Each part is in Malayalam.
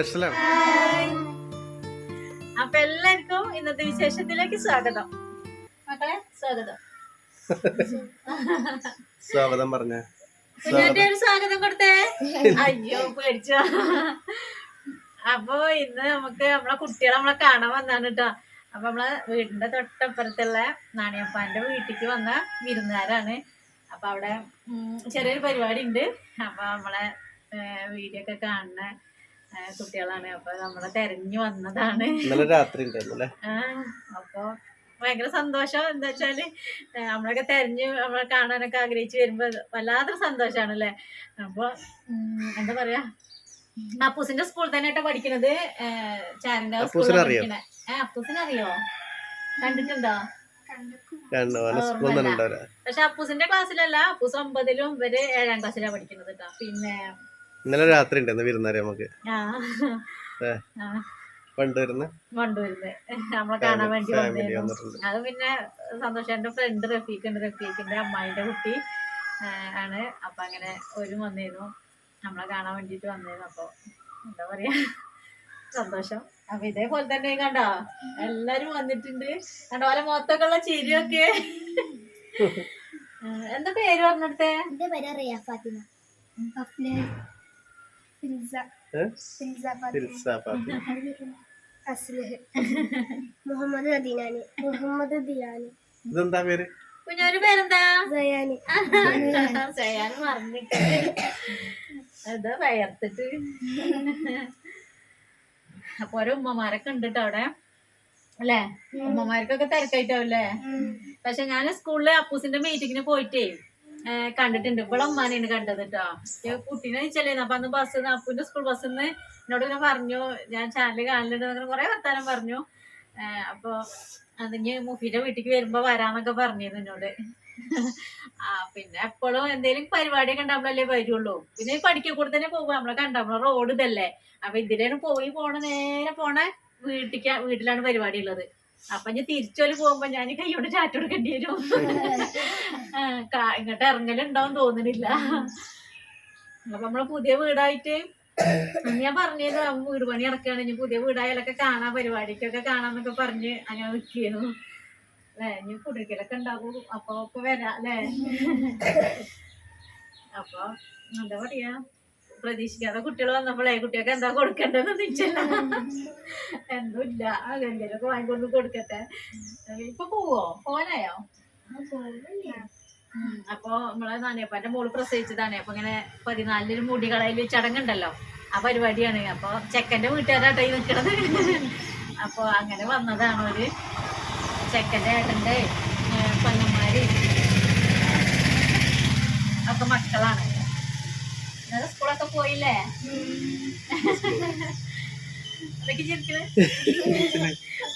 സ്പെഷ്യലാണ് അപ്പൊ എല്ലാവർക്കും ഇന്നത്തെ വിശേഷത്തിലേക്ക് സ്വാഗതം. മക്കളെ സ്വാഗതം. സ്വാഗതം പറഞ്ഞ. ഒരു സ്വാഗതം കൊടുത്തേ? അയ്യോ പേടിച്ചു. അപ്പൊ ഇന്ന് നമുക്ക് നമ്മളെ കുട്ടികളെ നമ്മളെ കാണാൻ വന്നാണ് കേട്ടോ അപ്പൊ നമ്മളെ വീടിന്റെ തൊട്ടപ്പുറത്തുള്ള നാണിയപ്പാന്റെ വീട്ടിക്ക് വന്ന വിരുന്നുകാരാണ്. അപ്പൊ അവിടെ ചെറിയൊരു പരിപാടി ഉണ്ട് അപ്പൊ നമ്മളെ വീഡിയോ ഒക്കെ കാണുന്ന കുട്ടികളാണ്. അപ്പൊ നമ്മളെ തെരഞ്ഞു വന്നതാണ്. ഇന്നലെ രാത്രി അപ്പൊ ഭയങ്കര സന്തോഷം. എന്താ വെച്ചാൽ നമ്മളൊക്കെ തെരഞ്ഞു നമ്മളെ കാണാനൊക്കെ ആഗ്രഹിച്ചു വരുമ്പോ വല്ലാത്തൊരു സന്തോഷാണ് അല്ലേ അപ്പൊ എന്താ പറയാ അപ്പൂസിന്റെ സ്കൂളിൽ തന്നെ ആയിട്ടാ പഠിക്കണത് ചാരന്റെ? പഠിക്കണേ. അപ്പൂസിനെ അറിയോ കണ്ടിട്ടുണ്ടോ? പക്ഷെ അപ്പൂസിന്റെ ക്ലാസ്സിലല്ല അപ്പൂസ് ഒമ്പതിലും ഇവർ ഏഴാം ക്ലാസ്സിലാണ് പഠിക്കുന്നത് കേട്ടോ പിന്നെ ഇന്നലെ രാത്രി ഉണ്ടായിരുന്നു വിരുന്നാരെ നമുക്ക്. ആ. ഏ. ആ. കൊണ്ടുവരുന്ന കൊണ്ടുവരുന്നത് നമ്മളെ കാണാൻ വേണ്ടി ഫാമിലി അത് പിന്നെ സന്തോഷം എന്റെ ഫ്രണ്ട് റഫീഖ് ഉണ്ട് റഫീഖിന്റെ അമ്മായിന്റെ കുട്ടി ആണ്. അപ്പൊ അങ്ങനെ ഒരു വന്നിരുന്നു. നമ്മളെ കാണാൻ വേണ്ടിട്ട് വന്നിരുന്നു. അപ്പൊ എന്താ പറയാ സന്തോഷം. അപ്പൊ ഇതേപോലെ തന്നെ കണ്ടോ എല്ലാരും വന്നിട്ടുണ്ട്. കണ്ടോ ഓലെ മൊത്തൊക്കെ ഉള്ള ചിരിയൊക്കെ എന്താ പേര് പറഞ്ഞിടത്തെ? എന്റെ പേര് റിയ ഫാത്തിമ. മുഹമ്മദ് അദീനാനി മുഹമ്മദ് ദിയാനി ഇതെന്താ പേര് കുഞ്ഞൊരു പേരെന്താ സയാനി സയാൻ മറന്നിട്ട് അത് വയർത്തിട്ട് അപ്പൊ ഓരോ ഉമ്മമാരൊക്കെ ഉണ്ട് അവിടെ. അല്ലേ? ഉമ്മമാർക്കൊക്കെ തിരക്കായിട്ടാവല്ലേ പക്ഷെ ഞാൻ സ്കൂളിലെ അപ്പൂസിന്റെ മീറ്റിങ്ങിന് പോയിട്ടേ. കണ്ടിട്ടുണ്ട്. ഇവിടെ ഉമ്മാനെയാണ് കണ്ടത് കേട്ടോ കുട്ടീനെ വെച്ചല്ലേ അപ്പൊ അന്ന് ബസ് അപ്പൂന്റെ സ്കൂൾ ബസ് നിന്ന് എന്നോട് ഇങ്ങനെ പറഞ്ഞു. ഞാൻ ചാനൽ കാണലുണ്ട് അങ്ങനെ കുറെ വർത്താനം പറഞ്ഞു. അപ്പൊ അതിന് മുഫീന്റെ വീട്ടിലേക്ക് വരുമ്പോ വരാന്നൊക്കെ പറഞ്ഞിരുന്നു എന്നോട്. ആ പിന്നെ എപ്പോഴും എന്തെങ്കിലും പരിപാടി കണ്ടാമ്പളല്ലേ വരുള്ളൂ. പിന്നെ പഠിക്ക കൂടെ തന്നെ പോകും. നമ്മളെ കണ്ട നമ്മളെ റോഡ് ഇതല്ലേ. അപ്പൊ ഇതിലാണ് പോയി പോണ നേരെ പോണ വീട്ടിക്ക് വീട്ടിലാണ് പരിപാടി ഉള്ളത്. അപ്പൊ ഞാൻ തിരിച്ചോൽ പോകുമ്പോ ഞാൻ കൈയോട് ചാറ്റ് കൊടുക്കേണ്ടി വരും. ഇങ്ങോട്ട് ഇറങ്ങലുണ്ടാവും തോന്നണില്ല. അപ്പൊ നമ്മളെ പുതിയ വീടായിട്ട് ഞാൻ പറഞ്ഞത് വീട് പണി ഇറക്കാണ് ഇനി പുതിയ വീടായാലൊക്കെ കാണാൻ പരിപാടിക്കൊക്കെ കാണാന്നൊക്കെ പറഞ്ഞ് അങ്ങനെ നിൽക്കുന്നു അല്ലേ ഇനി കുടുക്കലൊക്കെ ഉണ്ടാകും അപ്പൊ ഒക്കെ വരാം അല്ലേ? അപ്പൊ എന്താ പറയാ? പ്രതീക്ഷിക്കാതെ കുട്ടികൾ വന്നപ്പോഴേ കുട്ടികൾക്ക് എന്താ കൊടുക്കേണ്ടതെന്ന് നിശ്ചല്ല എന്തുമില്ല എന്തെങ്കിലുമൊക്കെ വാങ്ങിക്കൊണ്ട് കൊടുക്കട്ടെ. ഇപ്പൊ പോവോ? പോവാനായോ. അപ്പൊ നമ്മളെ നാണിയപ്പാന്റെ മോൾ പ്രസവിച്ചതാണ്. അപ്പൊ ഇങ്ങനെ പതിനാലിന് മുടി കളയിൽ ചടങ്ങുണ്ടല്ലോ ആ പരിപാടിയാണ്. അപ്പൊ ചെക്കന്റെ വീട്ടുകാരാട്ടോ ഈ നിൽക്കണത് അപ്പൊ അങ്ങനെ വന്നതാണ് ഒരു ചെക്കന്റെ ഏട്ടന്റെ പെണ്ണന്മാര് ഒക്കെ മക്കളാണ്. ഇന്നലെ സ്കൂളൊക്കെ പോയില്ലേ? അതൊക്കെ ചിരിക്കണേ.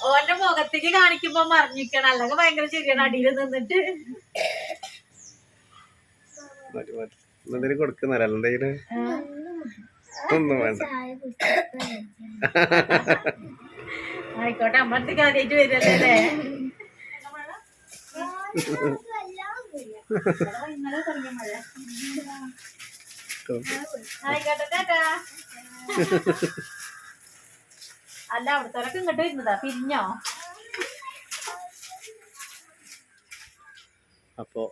ഓന്റെ മുഖത്തേക്ക് കാണിക്കുമ്പോ മറിഞ്ഞിക്കണം അല്ലെങ്കിൽ ഭയങ്കര ചിരിയാണ് അടിയിൽ നിന്നിട്ട്. മതി മതി എന്തെങ്കിലും കൊടുക്കുന്നല്ല എന്തെങ്കിലും? ഒന്നും വേണ്ട. ചായ കുടിച്ചു ആയിക്കോട്ടെ അമ്മത്തേക്ക് ആദ്യമായിട്ട് വരല്ലേ. ഇന്നലെ തുടങ്ങിയ മഴ. അല്ല അവിടുത്തെ ഇങ്ങോട്ട് വരുന്നതാ പിരിഞ്ഞോ? അപ്പൊ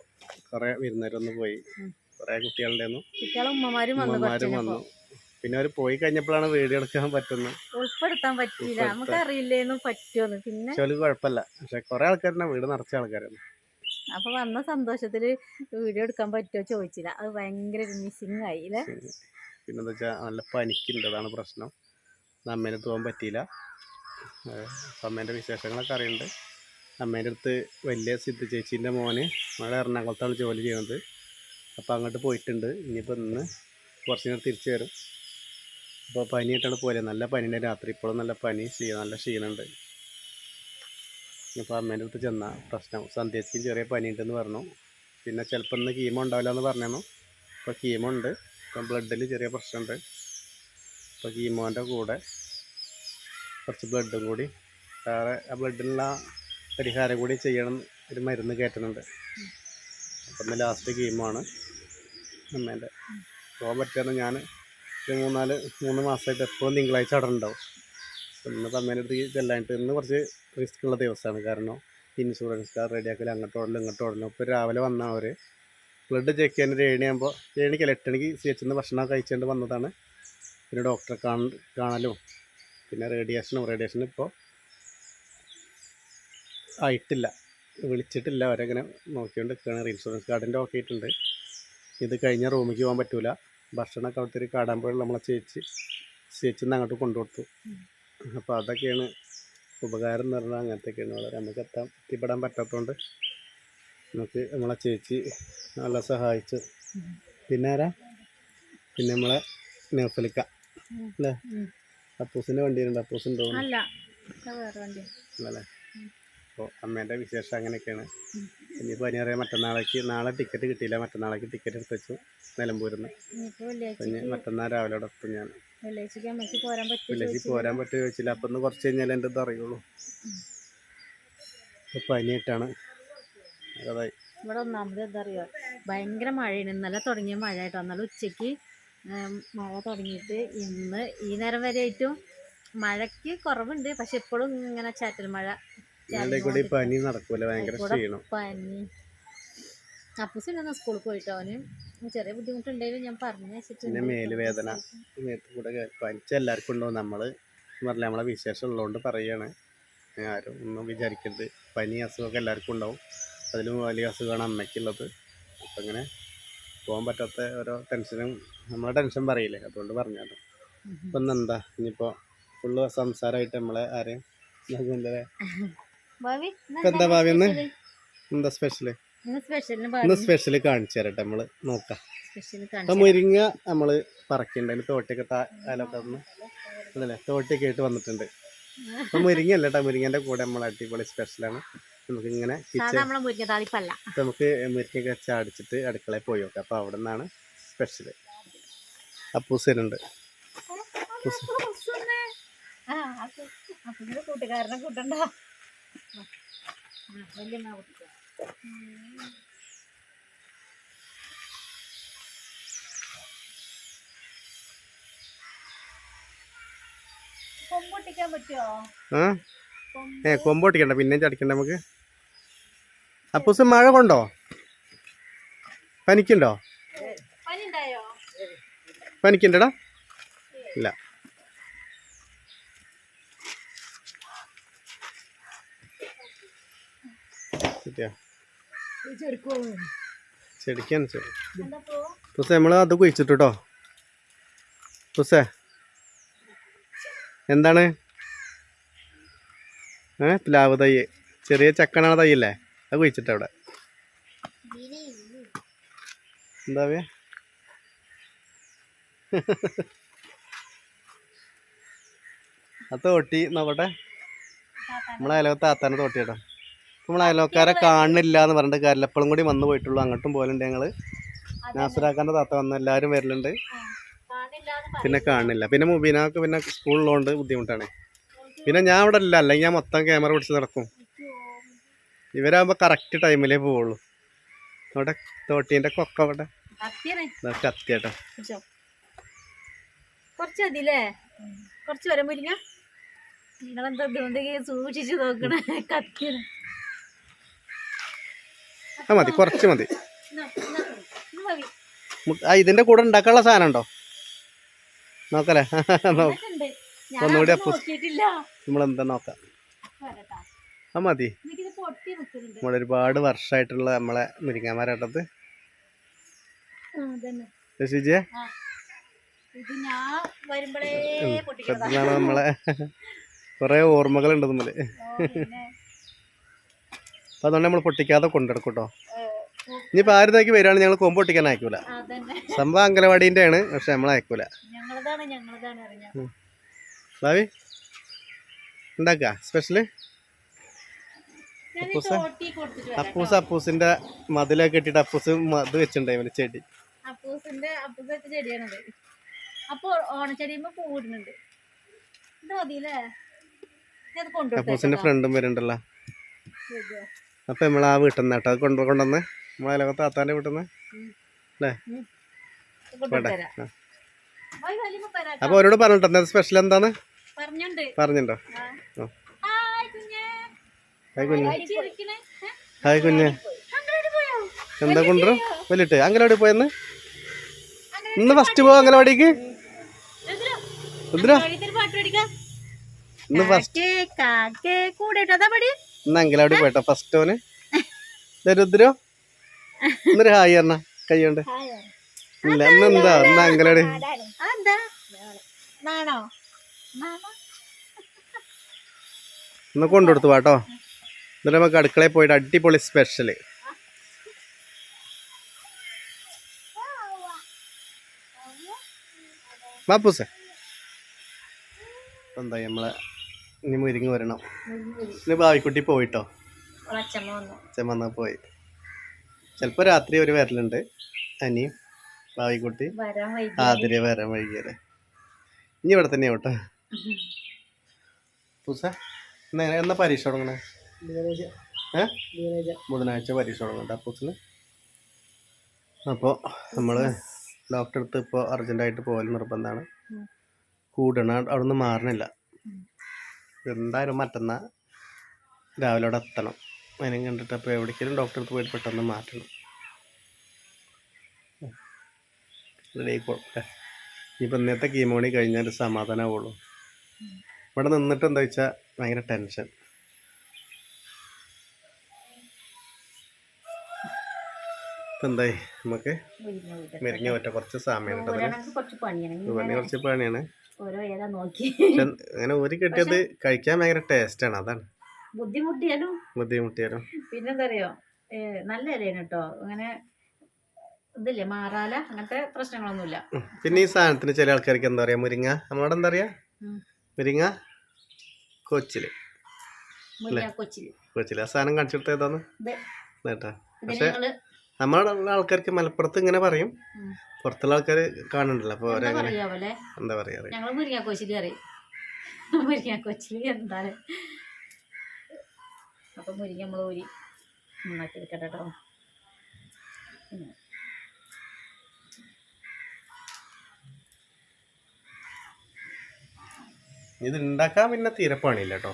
കൊറേ വിരുന്നേരൊന്ന് പോയി. കൊറേ കുട്ടികളുടെ കുട്ടികളെ ഉമ്മമാരും വന്നു പിന്നെ അവർ പോയി കഴിഞ്ഞപ്പോഴാണ് വീട് എടുക്കാൻ പറ്റുന്നത് ഉൾപ്പെടുത്താൻ പറ്റില്ല. നമുക്ക് അറിയില്ലേന്ന് പറ്റുമെന്ന് പിന്നെ കുഴപ്പമില്ല. പക്ഷെ കൊറേ ആൾക്കാരുടെ വീട് നിറച്ച ആൾക്കാരാണ്. അപ്പൊ വന്ന സന്തോഷത്തിൽ വീഡിയോ എടുക്കാൻ പറ്റുമോ ചോദിച്ചില്ല. അത് ഭയങ്കര മിസ്സിങ് ആയി അല്ലേ? പിന്നെന്താ വെച്ചാൽ നല്ല പനിക്കുണ്ട്. അതാണ് പ്രശ്നം. അമ്മേനെ പോകാൻ പറ്റിയില്ല. അമ്മേന്റെ വിശേഷങ്ങളൊക്കെ അറിയുന്നുണ്ട് അമ്മേന്റെ അടുത്ത് വലിയ സിദ്ധ ചേച്ചീന്റെ മോന് നമ്മളെ എറണാകുളത്താണ് ജോലി ചെയ്യുന്നത്. അപ്പോൾ അങ്ങോട്ട് പോയിട്ടുണ്ട്. ഇനിയിപ്പോൾ ഇന്ന് കുറച്ച് നേരം തിരിച്ചു വരും. അപ്പോൾ പനിയായിട്ടാണ് പോലെ നല്ല പനിയുണ്ട്. രാത്രി ഇപ്പോഴും നല്ല പനി നല്ല ക്ഷീണമുണ്ട്. ഇപ്പോൾ അമ്മേന്റെ അടുത്ത് ചെന്ന പ്രശ്നം. സന്ധ്യയ്ക്ക് ചെറിയ പനിയുണ്ടെന്ന് പറഞ്ഞു. പിന്നെ ചിലപ്പോൾ ഇന്ന് കീമോ ഉണ്ടാവില്ല എന്ന് പറഞ്ഞു ഇപ്പോൾ കീമോ ഉണ്ട്. ഇപ്പം ബ്ലഡിൽ ചെറിയ പ്രശ്നമുണ്ട്. അപ്പോൾ കീമോന്റെ കൂടെ കുറച്ച് ബ്ലഡും കൂടി വേറെ ആ ബ്ലഡിനുള്ള പരിഹാരം കൂടി ചെയ്യണം ഒരു മരുന്ന് കയറ്റുന്നുണ്ട്. അപ്പം ഇന്ന് ലാസ്റ്റ് കീമോ ആണ് അമ്മേന്റെ. പോകാൻ പറ്റുകയാണ് ഞാൻ ഒരു മൂന്നാൽ മൂന്ന് മാസമായിട്ട് എപ്പോഴും തിങ്കളാഴ്ച അവിടെ ഉണ്ടാവും. ഇന്ന് അമ്മേന്റെ അടുത്ത് ചെല്ലാനായിട്ട് ഇന്ന് കുറച്ച് റിസ്ക് ഉള്ള ദിവസമാണ്. കാരണം ഇൻഷുറൻസ് കാർ റെഡിയാക്കൽ അങ്ങോട്ട് ഓടലും ഇങ്ങോട്ട് ഓടലും. ഇപ്പോൾ രാവിലെ വന്നാൽ അവർ ബ്ലഡ് ചെക്ക് ചെയ്യാൻ ഒരു ഏണിയാകുമ്പോൾ ഏണിക്കല്ല എട്ടണിക്ക് സി എച്ച് നിന്ന് ഭക്ഷണം കഴിച്ചുകൊണ്ട് വന്നതാണ്. പിന്നെ ഡോക്ടറെ കാണ കാണലും പിന്നെ റേഡിയേഷനും റേഡിയേഷനും ഇപ്പോൾ ആയിട്ടില്ല. വിളിച്ചിട്ടില്ല. അവരങ്ങനെ നോക്കിക്കൊണ്ട് നിൽക്കുകയാണ് ഇൻഷുറൻസ് കാർഡിന്റെ നോക്കിയിട്ടുണ്ട് ഇത് കഴിഞ്ഞ റൂമിലേക്ക് പോകാൻ പറ്റൂല. ഭക്ഷണമൊക്കെ അവിടുത്തെ ഒരു കാടാമ്പുഴ നമ്മളെ ചേച്ചി ചേച്ചിന്ന് അങ്ങോട്ട് കൊണ്ടുകൊടുത്തു. അപ്പോൾ അതൊക്കെയാണ് ഉപകാരം എന്ന് പറഞ്ഞാൽ അങ്ങനത്തെയൊക്കെയാണ്. വളരെ നമുക്ക് എത്താൻ എത്തിപ്പെടാൻ പറ്റാത്തതുകൊണ്ട് നമുക്ക് നമ്മളെ ചേച്ചി നല്ല സഹായിച്ചു. പിന്നെ ആരാ? പിന്നെ നമ്മളെ നെഫലിക്ക അല്ലേ. അപ്പൂസിന്റെ വണ്ടിയിലുണ്ട്? വേറെ വണ്ടി അല്ലേ അപ്പോൾ അമ്മേന്റെ വിശേഷം അങ്ങനെയൊക്കെയാണ്. ഇനിയിപ്പോൾ ഇനി അറിയാം മറ്റന്നാളേക്ക് നാളെ ടിക്കറ്റ് കിട്ടിയില്ല. മറ്റന്നാളേക്ക് ടിക്കറ്റ് എടുത്തു വെച്ചു നിലമ്പൂരിൽ നിന്ന് പിന്നെ മറ്റന്നാൾ രാവിലെ അവിടെ എത്തും ഞാൻ. അമ്മയ്ക്ക് പോരാൻ പറ്റില്ല വില്ലേജിൽ പോരാൻ പറ്റുമോ ചോദിച്ചില്ല. അപ്പം ഒന്ന് കുറച്ച് കഴിഞ്ഞാൽ എന്റെ ഇത് അറിയുള്ളൂ. പനിയിട്ടാണ് അതായി. ഇവിടെ ഒന്നാമത് എന്താ അറിയുക ഭയങ്കര മഴയാണ്. ഇന്നലെ തുടങ്ങിയ മഴ കേട്ടോ. എന്നാലും ഉച്ചയ്ക്ക് മഴ തുടങ്ങിയിട്ട് ഇന്ന് ഈ നേരം വരെ ആയിട്ടും മഴയ്ക്ക് കുറവുണ്ട്. പക്ഷെ ഇപ്പോഴും ഇങ്ങനെ ചാറ്റൽ മഴ കൂടി പനി നടക്കൂല? ഭയങ്കര ക്ഷീണം. പനി. അപ്പൂസ് സ്കൂളിൽ പോയിട്ടോ അവന്? ചെറിയ ബുദ്ധിമുട്ടുണ്ടെങ്കിലും ഞാൻ പറഞ്ഞു വെച്ചിട്ടുണ്ട്. പിന്നെ മേലുവേദന പനിച്ച എല്ലാവർക്കും ഉണ്ടാവും നമ്മൾ പറഞ്ഞാൽ നമ്മളെ വിശേഷം ഉള്ളതുകൊണ്ട് പറയുകയാണ് ആരും ഒന്നും വിചാരിക്കരുത്. പനി അസുഖമൊക്കെ എല്ലാവർക്കും ഉണ്ടാവും. അതിലും വലിയ അസുഖമാണ് അമ്മയ്ക്കുള്ളത്. അപ്പം അങ്ങനെ പോകാൻ പറ്റാത്ത ഓരോ ടെൻഷനും നമ്മളെ ടെൻഷൻ പറയില്ലേ? അതുകൊണ്ട് പറഞ്ഞാണ് അപ്പം ഇന്ന് എന്താ ഇനിയിപ്പോൾ ഫുള്ള് സംസാരമായിട്ട് നമ്മളെ ആരെയും എന്താ ഭാവി? എന്താ സ്പെഷ്യൽ ഇന്ന് സ്പെഷ്യൽ കാണിച്ചു തരട്ടെ നമ്മൾ നോക്കാം. മുരിങ്ങ നമ്മൾ പറക്കണ്ടായിരുന്നു തോട്ടൊക്കെ താലൊക്കെ ഒന്ന് അതല്ലേ തോട്ടിയൊക്കെ ആയിട്ട് വന്നിട്ടുണ്ട്. അപ്പൊ മുരിങ്ങ അല്ല കേട്ടോ മുരിങ്ങന്റെ കൂടെ നമ്മൾ അടിപൊളി സ്പെഷ്യലാണ് നമുക്ക് ഇങ്ങനെ കിച്ചൺ നമുക്ക് മുരിങ്ങയൊക്കെ ചാടിച്ചിട്ട് അടുക്കളയിൽ പോയി നോക്കാം. അപ്പൊ അവിടെ നിന്നാണ് സ്പെഷ്യൽ അപ്പൂസനുണ്ട്. അപ്പൂസ്. ആ അപ്പൊ അപ്പൊ കൂട്ടുകാരനെ കൂട്ടണ്ട. വലിയ ഏ കൊമ്പോട്ടിക്കണ്ട. പിന്നെ ചടിക്കണ്ട നമുക്ക്. അപ്പൂസ് മഴ കൊണ്ടോ? പനിക്കുണ്ടോ? പനിക്കുണ്ടടാ. ഇല്ല. ചെടിക്കാണ് ചെടി. നമ്മൾ അത് കുഴിച്ചിട്ടു കേട്ടോ പുസ്തേ എന്താണ്? ഏ പ്ലാവ് തൈ. ചെറിയ ചക്കനാണ് തൈയല്ലേ? അത് കുഴിച്ചിട്ട അവിടെ. എന്താ ആ തോട്ടി നോക്കട്ടെ നമ്മളെ അലവ് താത്താനെ തോട്ടി നമ്മളെ അയലോക്കാരെ കാണുന്നില്ല എന്ന് പറഞ്ഞിട്ട് കാര്യമില്ല. എപ്പോഴും കൂടി വന്നു പോയിട്ടുള്ളൂ. അങ്ങോട്ടും പോലുണ്ട് ഞങ്ങൾ നാസറാക്കാന്റെ താത്ത വന്ന് എല്ലാവരും വരലുണ്ട്. പിന്നെ കാണില്ല. പിന്നെ മുബീനാക്ക് പിന്നെ സ്കൂളിലുള്ളതുകൊണ്ട് ബുദ്ധിമുട്ടാണ്. പിന്നെ ഞാൻ ഇവിടെ ഇല്ല. അല്ലെങ്കിൽ ഞാൻ മൊത്തം ക്യാമറ പിടിച്ച് നടക്കും. ഇവരാകുമ്പോൾ കറക്റ്റ് ടൈമിലേ പോവുള്ളൂ. അവിടെ തോട്ടീന്റെ കൊക്ക അവിടെ. കത്തിയാട്ടോ. കുറച്ച് മതില്ലേ കുറച്ച് വരെ മുരിങ്ങ? നിങ്ങളെന്താ സൂക്ഷിച്ച് നോക്കണേ? കത്തിയാണ് ആ മതി കുറച്ച് മതി. ആ ഇതിന്റെ കൂടെ ഉണ്ടാക്കാനുള്ള സാധനം ഉണ്ടോ? നോക്കല്ലേ? ഒന്നുകൂടി അപ്പൂസ്. നമ്മളെന്താ നോക്കാം. ആ മതി. നമ്മളൊരുപാട് വർഷമായിട്ടുള്ള നമ്മളെ മുരിങ്ങാമരട്ടത്. ശശിജിയെ നമ്മളെ കുറേ ഓർമ്മകളുണ്ട് നമ്മൾ അപ്പം അതുകൊണ്ട് നമ്മൾ പൊട്ടിക്കാതെ കൊണ്ടെടുക്കും കേട്ടോ ഇനിയിപ്പോൾ ആരുതേക്ക് വരികയാണെങ്കിൽ ഞങ്ങൾ കൊമ്പ് പൊട്ടിക്കാൻ അയക്കൂല? സംഭവം അംഗനവാടീന്റെ ആണ് പക്ഷെ നമ്മൾ അയക്കൂല. ഭാവി ഉണ്ടാക്കുക സ്പെഷ്യൽ? അപ്പൂസ? അപ്പൂസിന്റെ അപ്പൂസ് അപ്പൂസിന്റെ മതിലൊക്കെ കെട്ടിട്ട് അപ്പൂസ് മത് വെച്ചിട്ടുണ്ടായി ചെടി. അപ്പൂസിന്റെ ചെടിയാണത്. അപ്പൊ ഓണച്ചെടിയുമ്പോ പൂവിടുന്നുണ്ട് ഫ്രണ്ടും വരുന്നുണ്ടല്ലോ. അപ്പം നമ്മൾ ആ വീട്ടിൽ നിന്ന് കേട്ടോ. അത് കൊണ്ടു കൊണ്ടുവന്ന്. നമ്മളെ ലോകത്ത് താത്താന്റെ വീട്ടിൽ നിന്ന് അല്ലേ വേണ്ട അപ്പോൾ അവരോട് പറഞ്ഞിട്ടോ എന്താ സ്പെഷ്യൽ എന്താന്ന്? പറഞ്ഞിട്ടുണ്ടോ. ഹായ് കുഞ്ഞേ. ഹായ് കുഞ്ഞ്. എന്താ കൊണ്ടുവരും? വലിട്ട് അങ്ങനെവിടെ പോയെന്ന്? ഇന്ന് ഫസ്റ്റ് പോവാ അങ്ങനെവിടേക്ക് ഇന്ന് ഫസ്റ്റ് കാക്കേ ഇട്ടോ കൂടെ ഇട്ടതാ പടി. ഇന്ന് അങ്കലവാടി പോയിട്ടോ. ഫസ്റ്റ് ഓന്. രുദ്രോ. ഇന്നൊരു ഹായ് പറഞ്ഞ. കൈയുണ്ട് ഇല്ല ഇന്ന് എന്താ? ഇന്ന് എന്താ കൊണ്ടുകൊടുത്തു പാട്ടോ എന്നിട്ട് നമുക്ക് അടുക്കളയിൽ പോയിട്ട് അടിപൊളി സ്പെഷ്യൽ ബാപ്പൂസെന്താ നമ്മളെ? ഇനി മുരിങ്ങ് വരണം. ഇനി ഭാവിക്കുട്ടി പോയിട്ടോ? ചെമ്മന്നാ വന്നു. പോയി. ചിലപ്പോൾ രാത്രി ഒരു വരലുണ്ട്. അനിയും ഭാവിക്കുട്ടി വൈകി ആതിരെ വരാൻ വൈകിയത് ഇനി ഇവിടെ തന്നെ കേട്ടോ പൂസ എന്നാ പരീക്ഷ തുടങ്ങണേ? ബുധനാഴ്ച പരീക്ഷ തുടങ്ങണ്ട പൂസിന്. അപ്പോൾ നമ്മൾ ഡോക്ടറെ അടുത്ത് ഇപ്പോൾ അർജന്റായിട്ട് പോകൽ നിർബന്ധമാണ്. കൂടണ അവിടെ നിന്ന് മാറണില്ല എന്തായാലും മറ്റന്നാ രാവിലെ അവിടെ എത്തണം. അതിനും കണ്ടിട്ട് അപ്പോൾ എവിടേക്കെങ്കിലും ഡോക്ടറെ അടുത്ത് പോയിട്ട് പെട്ടെന്ന് മാറ്റണം. റെഡി ആയിക്കോട്ടെ ഇനിയിപ്പോൾ ഇന്നത്തെ കീമോണി കഴിഞ്ഞാൽ സമാധാനമാവുള്ളൂ ഇവിടെ നിന്നിട്ട് എന്താ വെച്ചാൽ ഭയങ്കര ടെൻഷൻ എന്തായി? നമുക്ക് മെരിഞ്ഞ പറ്റ കുറച്ച് സമയം കുറച്ച് പണിയാണ്. ഓരോ ഏതാ നോക്കി. അങ്ങനെ ഒരു കിട്ടിയത് കഴിക്കാൻ ഭയങ്കര ആണ് അതാണ്. ബുദ്ധിമുട്ടിയാലും. ബുദ്ധിമുട്ടിയാലും. പിന്നെന്താ അറിയോ നല്ല ഇലയാണ് കേട്ടോ അങ്ങനെ ഇതില്ലേ മാറാല അങ്ങനത്തെ പ്രശ്നങ്ങളൊന്നുമില്ല. പിന്നെ ഈ സാധനത്തിന് ചില ആൾക്കാർക്ക് എന്താ പറയാ മുരിങ്ങ. നമ്മളോട് എന്താ പറയാ? മുരിങ്ങ കൊച്ചിൽ. കൊച്ചിൽ. ആ സാധനം കാണിച്ചു കൊടുത്ത ഏതാന്ന്? കേട്ടാ പക്ഷെ നമ്മളുള്ള ആൾക്കാർക്ക് മലപ്പുറത്ത് ഇങ്ങനെ പറയും. പുറത്തുള്ള ആൾക്കാർ കാണുന്നുണ്ടല്ലോ അപ്പോൾ എന്താ പറയാ പോലെ എന്താ പറയാ അറിയാം? ഞങ്ങൾ മുരിങ്ങ കൊച്ചിൽ അറിയും എന്താ എന്താണ്? അപ്പൊ മുരിങ്ങ നമ്മൾ ഊരി നന്നാക്കി എടുക്കട്ടെ കേട്ടോ ഇത് ഉണ്ടാക്കാൻ പിന്നെ തീരെ പണിയില്ല കേട്ടോ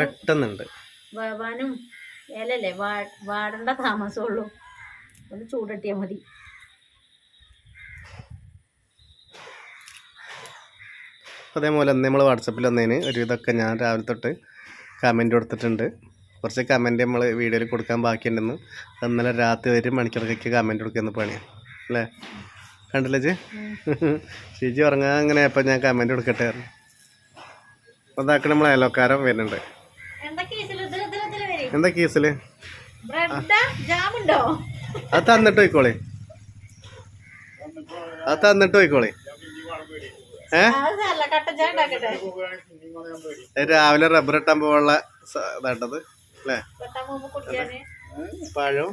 പെട്ടെന്നുണ്ട്. വേവാനും ഇലല്ലേ? വാടേണ്ട താമസമുള്ളൂ ഒന്ന് ചൂടട്ടിയാൽ മതി. അതേപോലെ നമ്മൾ വാട്സപ്പിൽ വന്നതിന് ഒരു ഇതൊക്കെ ഞാൻ രാവിലെ തൊട്ട് കമന്റ് കൊടുത്തിട്ടുണ്ട്. കുറച്ച് കമന്റ് നമ്മൾ വീഡിയോയിൽ കൊടുക്കാൻ ബാക്കിയുണ്ടെന്ന്. ഇന്നലെ രാത്രി ഒരു മണിക്കൂറൊക്കെ കമന്റ് കൊടുക്കുന്ന പണിയാണ് അല്ലേ? കണ്ടില്ലേ ജി? ചേച്ചി ഉറങ്ങാൻ അങ്ങനെ അപ്പം ഞാൻ കമന്റ് കൊടുക്കട്ടെ അതാക്കി നമ്മൾ അയലോക്കാരൻ വരുന്നുണ്ട്. എന്താ കേസിൽ അത് തന്നിട്ട് പോയിക്കോളി. അത് തന്നിട്ട് പോയിക്കോളി. രാവിലെ റബ്ബർ ഇട്ടാൻ പോകാനുള്ള വേണ്ടത് അല്ലേ? പഴം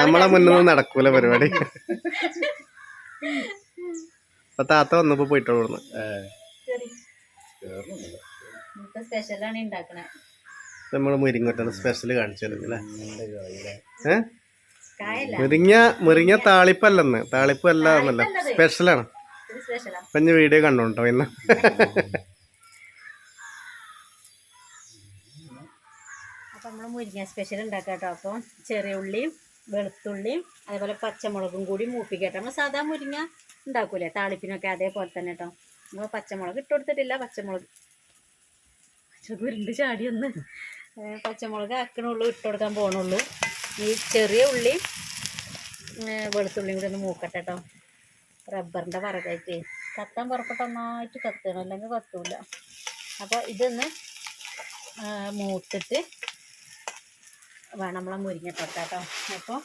നമ്മളെ മുന്നിൽ നടക്കൂല പരിപാടി. അപ്പൊ താത്ത വന്നപ്പോ പോയിട്ടോളൂ സ്പെഷ്യലാണ് ഉണ്ടാക്കണേ. നമ്മൾ മുരിങ്ങോട്ടാണ് സ്പെഷ്യൽ കാണിച്ചു അല്ലേ ഏ? മുരിങ്ങ മുരിങ്ങ താളിപ്പല്ലെന്ന്. താളിപ്പ് അല്ല എന്നല്ല സ്പെഷ്യലാണ് ഞാൻ വീഡിയോ കണ്ടോട്ടോ ഇന്ന്? അപ്പം നമ്മൾ മുരിങ്ങ സ്പെഷ്യൽ ഉണ്ടാക്കാം കേട്ടോ അപ്പം ചെറിയ ഉള്ളിയും വെളുത്തുള്ളിയും അതേപോലെ പച്ചമുളകും കൂടി മൂപ്പിക്കട്ടോ. നമ്മൾ സാധാ മുരിങ്ങ ഉണ്ടാക്കൂലേ? താളിപ്പിനൊക്കെ അതേപോലെ തന്നെ കേട്ടോ നമ്മൾ പച്ചമുളക് ഇട്ട് കൊടുത്തിട്ടില്ല. പച്ചമുളക്. ഉരുണ്ട് ചാടി ഒന്ന് ഏ, പച്ചമുളക് അക്കണുള്ളൂ ഇട്ട് കൊടുക്കാൻ പോകണുള്ളൂ ഈ ചെറിയ ഉള്ളിയും വെളുത്തുള്ളിയും കൂടി ഒന്ന് മൂക്കട്ടെ കേട്ടോ റബ്ബറിന്റെ വറകായിട്ട്. കത്താൻ പുറപ്പെട്ട് നന്നായിട്ട് കത്തണം അല്ലെങ്കിൽ കത്തൂല. അപ്പോൾ ഇതൊന്ന് മൂത്തിട്ട് വേണം നമ്മളെ മുരിങ്ങ തൊട്ടാട്ടോ അപ്പോൾ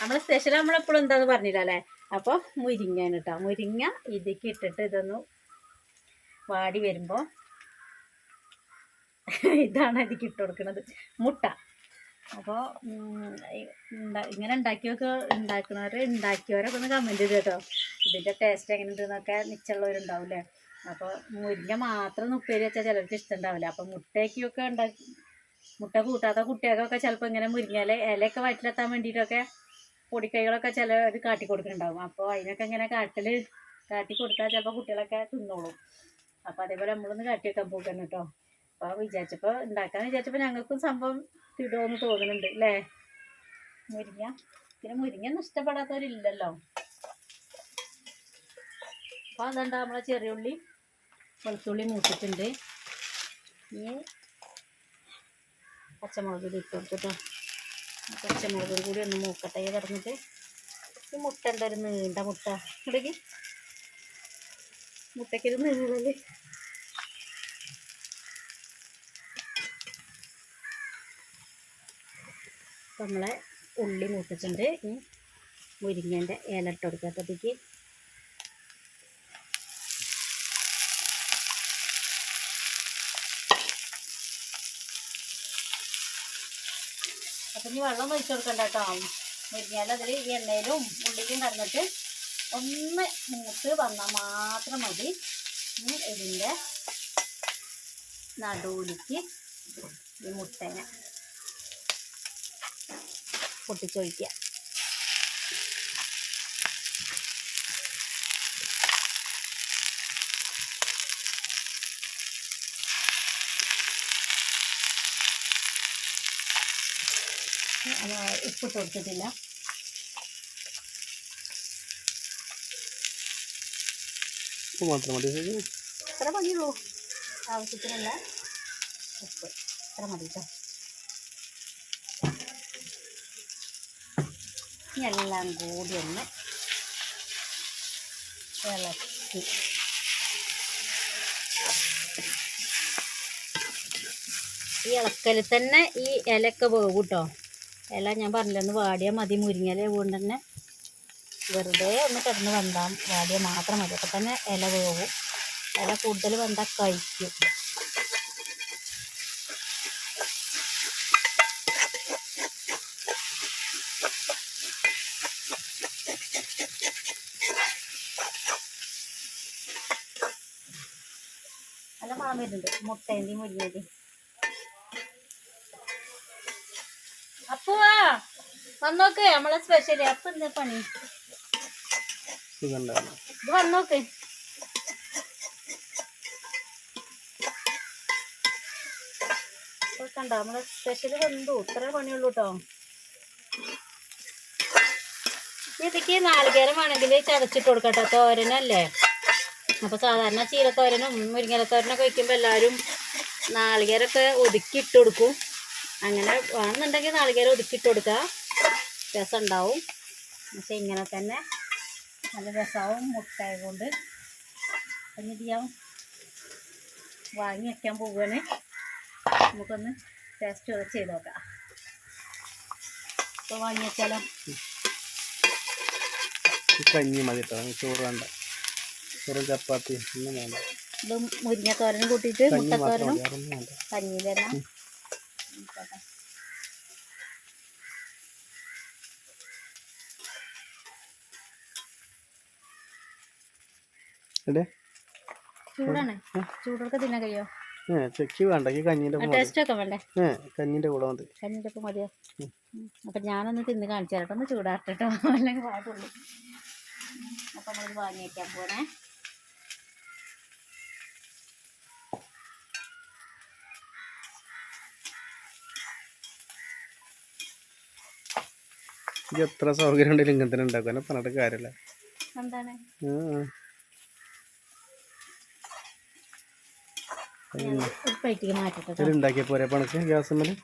നമ്മൾ സ്പെഷ്യൽ നമ്മളെപ്പോഴും എന്താന്ന് പറഞ്ഞില്ല അല്ലേ അപ്പോൾ മുരിങ്ങയാണ് കേട്ടോ മുരിങ്ങ ഇതിക്ക് ഇട്ടിട്ട് ഇതൊന്ന് വാടി വരുമ്പോൾ ഇതാണ് ഇതിക്ക് ഇട്ട് കൊടുക്കുന്നത് മുട്ട. അപ്പോൾ ഇങ്ങനെ ഉണ്ടാക്കിയൊക്കെ ഉണ്ടാക്കുന്നവർ ഉണ്ടാക്കിയവരൊക്കെ ഒന്ന് കമന്റ് ചെയ്ത് കേട്ടോ. ഇതിന്റെ ടേസ്റ്റ് എങ്ങനെ ഉണ്ടെന്നൊക്കെ മിച്ചമുള്ളവരുണ്ടാവില്ലേ? അപ്പോൾ മുരിങ്ങ മാത്രം ഉപ്പേരി വെച്ചാൽ ചിലർക്ക് ഇഷ്ടമുണ്ടാവില്ല അപ്പോൾ മുട്ടയൊക്കെയൊക്കെ ഉണ്ടാക്കി മുട്ട കൂട്ടാത്ത കുട്ടികൾക്കൊക്കെ ചിലപ്പോൾ ഇങ്ങനെ മുരിങ്ങയില ഇലയൊക്കെ വയറ്റിലെത്താൻ വേണ്ടിയിട്ടൊക്കെ പൊടിക്കൈകളൊക്കെ ചിലർ കാട്ടി കൊടുക്കുന്നുണ്ടാവും അപ്പോൾ അതിനൊക്കെ ഇങ്ങനെ കാട്ടിൽ കാട്ടി കൊടുത്താൽ ചിലപ്പോൾ കുട്ടികളൊക്കെ തിന്നോളും. അപ്പോൾ അതേപോലെ നമ്മളൊന്ന് കാട്ടി വെക്കാൻ പോകുന്നു കേട്ടോ. അപ്പോൾ വിചാരിച്ചപ്പോൾ ഉണ്ടാക്കാൻ വിചാരിച്ചപ്പോൾ ഞങ്ങൾക്കും സംഭവം ഇടുമെന്ന് തോന്നുന്നുണ്ട് അല്ലേ മുരിങ്ങ. പിന്നെ മുരിങ്ങ ഒന്നും ഇഷ്ടപ്പെടാത്തവരില്ലല്ലോ. അപ്പോൾ അതുകൊണ്ട് നമ്മളെ ചെറിയ ഉള്ളി വെളുത്തുള്ളി മൂത്തിട്ടുണ്ട്. ഇനി പച്ചമുളക് ഇട്ട് കൊടുത്തിട്ടോ. പച്ചമുളകും കൂടി ഒന്ന് മൂക്കട്ടെ കിടന്നിട്ട്. ഈ മുട്ട എന്തായാലും നീണ്ട മുട്ട. ഇടയ്ക്ക് മുട്ടയ്ക്കൊരു നീളൽ ഇപ്പം നമ്മളെ ഉള്ളി മൂത്തിട്ടുണ്ട് ഇനി മുരിങ്ങേന്റെ ഇല ഇട്ട് കൊടുക്കാത്തതിക്ക് അപ്പം ഇനി വെള്ളം ഒഴിച്ചു കൊടുക്കണ്ട കേട്ടോ. മുരിങ്ങയില അതിൽ ഈ എണ്ണയിലും ഉള്ളിലും കടന്നിട്ട് ഒന്ന് മൂത്ത് വന്നാൽ മാത്രം മതി. ഇനി ഇതിന്റെ നടുവിലേക്ക് ഈ മുട്ടേനെ പൊട്ടിച്ചൊഴിക്കുക. അത് ഉപ്പിട്ട് കൊടുത്തിട്ടില്ല. മാത്രം മതി ഇത്ര മതിയുള്ളൂ. ആവശ്യത്തിനുള്ള ഉപ്പ്. ഇത്ര മതി കേട്ടോ. എല്ലാം കൂടി ഒന്ന് ഇളക്കി. ഈ ഇളക്കൽ തന്നെ ഈ ഇലയൊക്കെ പോകും കേട്ടോ ഇല ഞാൻ പറഞ്ഞില്ല ഒന്ന് വാടിയാൽ മതി. മുരിങ്ങല കൊണ്ട് തന്നെ വെറുതെ ഒന്ന് കിടന്ന് വെന്താം വാടിയാൽ മാത്രം മതി. അപ്പം തന്നെ ഇല വേവും. ഇല കൂടുതൽ വെന്താൽ കഴിക്കും. വരുന്നുണ്ട്. മുട്ടേന്റെയും മുരിങ്ങേന്റെയും അപ്പുവാ വന്നോക്ക്. നമ്മളെ സ്പെഷ്യൽ അപ്പൊ എന്താ പണി? ഇത് വന്നോക്ക്. കണ്ടോ? നമ്മളെ സ്പെഷ്യൽ വന്നു ഇത്ര പണിയുള്ളൂ കേട്ടോ ഇതൊക്കെ നാളികേരം വേണമെങ്കിൽ ചതച്ചിട്ട് കൊടുക്കട്ടോ. തോരനല്ലേ? അപ്പൊ സാധാരണ ചീരത്തോരനും മുരിങ്ങലത്തോരനൊക്കെ വയ്ക്കുമ്പോൾ എല്ലാവരും നാളികേരമൊക്കെ ഒതുക്കി ഇട്ട് കൊടുക്കും. അങ്ങനെ വേണമെന്നുണ്ടെങ്കിൽ നാളികേരം ഒതുക്കി ഇട്ട് കൊടുക്കുക രസം ഉണ്ടാവും പക്ഷെ ഇങ്ങനെ തന്നെ നല്ല രസമാവും മുട്ടായ കൊണ്ട്. എന്നിട്ട് വാങ്ങി വയ്ക്കാൻ പോവുകയാണ് നമുക്കൊന്ന് ടേസ്റ്റ് ചെയ്ത് നോക്കാം. ഇപ്പോൾ വാങ്ങി വെച്ചാലോ? കഞ്ഞി മതി ചോറ് വേണ്ട. ചോറും ചപ്പാത്തി ഒന്നും വേണ്ട. ഇത് മുരിങ്ങത്തോരനും കൂട്ടിയിട്ട് കഞ്ഞി മാത്രം മുട്ടത്തോരനും കഞ്ഞി എടേ. ചൂടാണ്. ചൂടൊക്കെ തിന്നാൻ കഴിയോ? ഏ വേണ്ട ഈ കഞ്ഞീന്റെ ടേസ്റ്റ് ഒക്കെ വേണ്ടേ? ഏ കഞ്ഞീന്റെ കൂടെ മതി. കഞ്ഞിന്റെ ഒക്കെ മതിയോ? അപ്പം ഞാനൊന്ന് തിന്ന് കാണിച്ചു തരട്ടെ ഒന്ന് ചൂടാട്ടോ അല്ലെങ്കിൽ പാടുള്ളൂ അപ്പം നമ്മളിത് വാങ്ങി പോണേ. എത്ര സൗകര്യം ഉണ്ടെങ്കിലും ഇങ്ങനെ ഉണ്ടാക്കും. എന്നെ പറഞ്ഞിട്ട് കാര്യമില്ല. ഉണ്ടാക്കിയ പോരെ പണക്ക് ഗ്യാസ് മേലെ?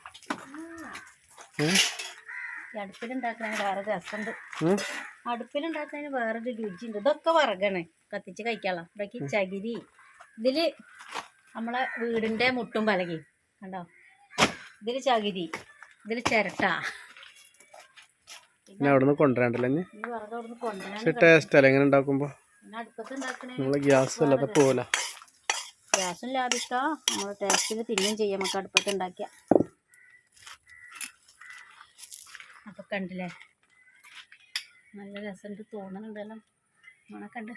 അടുപ്പിലുണ്ടാക്കുന്നതിന് വേറൊരു രുചിയുണ്ട്. ഇതൊക്കെ വറകാണ്. കത്തിച്ച് കഴിക്കാളാം. ഇവിടേക്ക് ചകിരി. ഇതിൽ നമ്മളെ വീടിന്റെ മുട്ടും പലകി കണ്ടോ? ഇതിൽ ചകിരി. ഇതിൽ ചിരട്ട. പിന്നെ അവിടുന്ന് കൊണ്ടുവരണ്ടല്ലേ പക്ഷെ ടേസ്റ്റ് അല്ല എങ്ങനെ ഉണ്ടാക്കുമ്പോൾ നമ്മൾ ഗ്യാസ് അല്ലാതെ പോല ഗ്യാസും ലാഭിക്കാം നമ്മൾ ടേസ്റ്റിൽ പിന്നെയും ചെയ്യാം. നമുക്ക് അടുപ്പത്ത് ഉണ്ടാക്കിയ. അപ്പൊ കണ്ടില്ലേ? നല്ല രസമുണ്ട് തോന്നുന്നുണ്ടല്ലോ മണക്കണ്ട്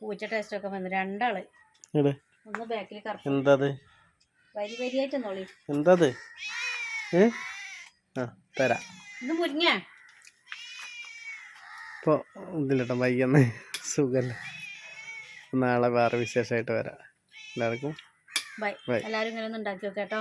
പൂച്ച ടേസ്റ്റ് ഒക്കെ വന്നു. രണ്ടാൾ. ഒന്ന് ബാക്കിൽ കറ എന്താ അത്? വരി വരിയായിട്ട് നോളി എന്താ അത്? ഏ? ആ തരാം. ഇത് മുരിങ്ങ ഇപ്പോൾ ഇതിലിട്ടോ വൈകുന്നേ. നാളെ വേറെ വിശേഷമായിട്ട് വരാം. എല്ലാവർക്കും ബൈ. എല്ലാവരും ഇങ്ങനെ ഒന്ന് ഉണ്ടാക്കി നോക്കാം കേട്ടോ.